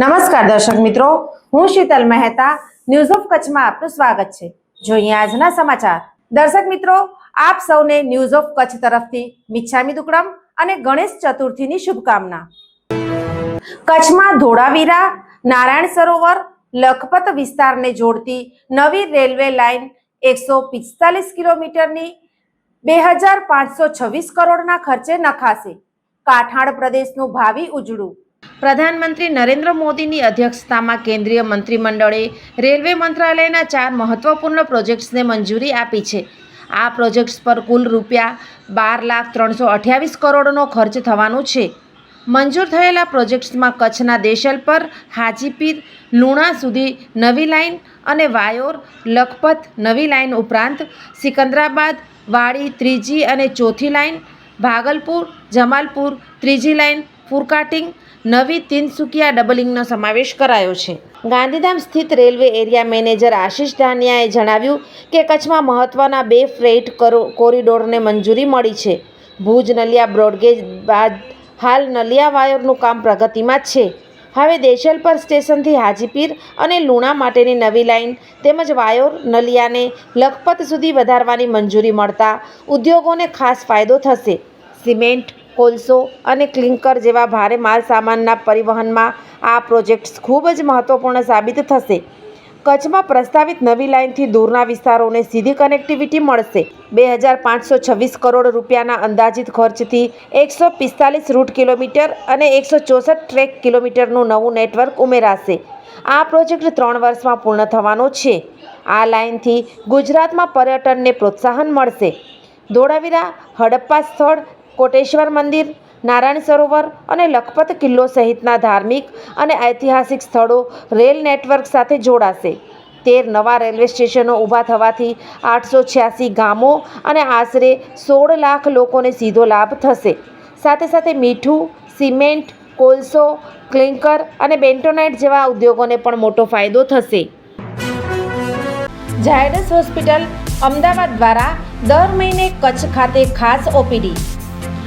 નમસ્કાર દર્શક મિત્રો, હું શીતલ મહેતા ન્યૂઝ ઓફ કચ્છમાં આપનું સ્વાગત છે. જોઈએ આજના સમાચાર. દર્શક મિત્રો, આપ સૌને ન્યૂઝ ઓફ કચ્છ તરફથી મિચ્છામી દુકડમ અને ગણેશ ચતુર્થીની શુભકામના. કચ્છમાં ધોળાવીરા, નારાયણ સરોવર, લખપત વિસ્તારને જોડતી નવી રેલવે લાઇન એકસો પિસ્તાલીસ કિલોમીટરની બે હજાર પાંચસો છવ્વીસ કરોડના ખર્ચે નખાશે. કાઠાણ પ્રદેશનું ભાવિ ઉજળું. પ્રધાનમંત્રી નરેન્દ્ર મોદીની અધ્યક્ષતામાં કેન્દ્રીય મંત્રીમંડળે રેલવે મંત્રાલયના ચાર મહત્વપૂર્ણ પ્રોજેક્ટ્સને મંજૂરી આપી છે. આ પ્રોજેક્ટ્સ પર કુલ રૂપિયા બાર લાખ ત્રણસો અઠ્યાવીસ કરોડનો ખર્ચ થવાનું છે. મંજૂર થયેલા પ્રોજેક્ટ્સમાં કચ્છના દેશલ પર હાજીપીર, લુણા સુધી નવી લાઇન અને વાયોર, લખપત નવી લાઇન ઉપરાંત સિકંદરાબાદ, વાડી ત્રીજી અને ચોથી લાઇન, ભાગલપુર, જમાલપુર ત્રીજી લાઇન ફુરકાટિંગ નવી તિનસુકિયા ડબલિંગનો સમાવેશ કરાયો છે. ગાંધીધામ સ્થિત રેલવે એરિયા મેનેજર આશિષ ધાનિયાએ જણાવ્યું કે કચ્છમાં મહત્ત્વના બે ફ્રેઇટ કરો- કોરિડોરને મંજૂરી મળી છે. ભુજ નલિયા બ્રોડગેજ બાદ હાલ નલિયા વાયરનું કામ પ્રગતિમાં છે. હવે દેશલપર સ્ટેશનથી હાજીપીર અને લુણા માટેની નવી લાઇન તેમજ વાયોર નલિયાને લખપત સુધી વધારવાની મંજૂરી મળતા ઉદ્યોગોને ખાસ ફાયદો થશે. સિમેન્ટ કોલસો અને ક્લિંકર જેવા ભારે માલ સામાનના પરિવહનમાં આ પ્રોજેક્ટ્સ ખૂબ જ મહત્વપૂર્ણ સાબિત થશે. કચ્છમાં પ્રસ્તાવિત નવી લાઇનથી દૂરના વિસ્તારોને સીધી કનેક્ટિવિટી મળશે. બે હજાર પાંચસો છવ્વીસ કરોડ રૂપિયાના અંદાજિત ખર્ચથી એકસો પિસ્તાલીસ રૂટ કિલોમીટર અને એકસો ચોસઠ ટ્રેક કિલોમીટરનું નવું નેટવર્ક ઉમેરાશે. આ પ્રોજેક્ટ ત્રણ વર્ષમાં પૂર્ણ થવાનો છે. આ લાઇનથી ગુજરાતમાં પર્યટનને પ્રોત્સાહન મળશે. ધોળાવીરા, હડપ્પા સ્થળ કોટેશ્વર મંદિર, નારાયણ સરોવર અને લખપત કિલ્લો સહિતના ધાર્મિક અને ઐતિહાસિક સ્થળો રેલ નેટવર્ક સાથે જોડાશે. તેર નવા રેલવે સ્ટેશનો ઊભા થવાથી આઠસો છ્યાસી ગામો અને આશરે સોળ લાખ લોકોને સીધો લાભ થશે. સાથે સાથે મીઠું, સિમેન્ટ, કોલસો ક્લિંકર અને બેન્ટોનાઇટ જેવા ઉદ્યોગોને પણ મોટો ફાયદો થશે. ઝાયડસ હોસ્પિટલ અમદાવાદ દ્વારા દર મહિને કચ્છ ખાતે ખાસ OPD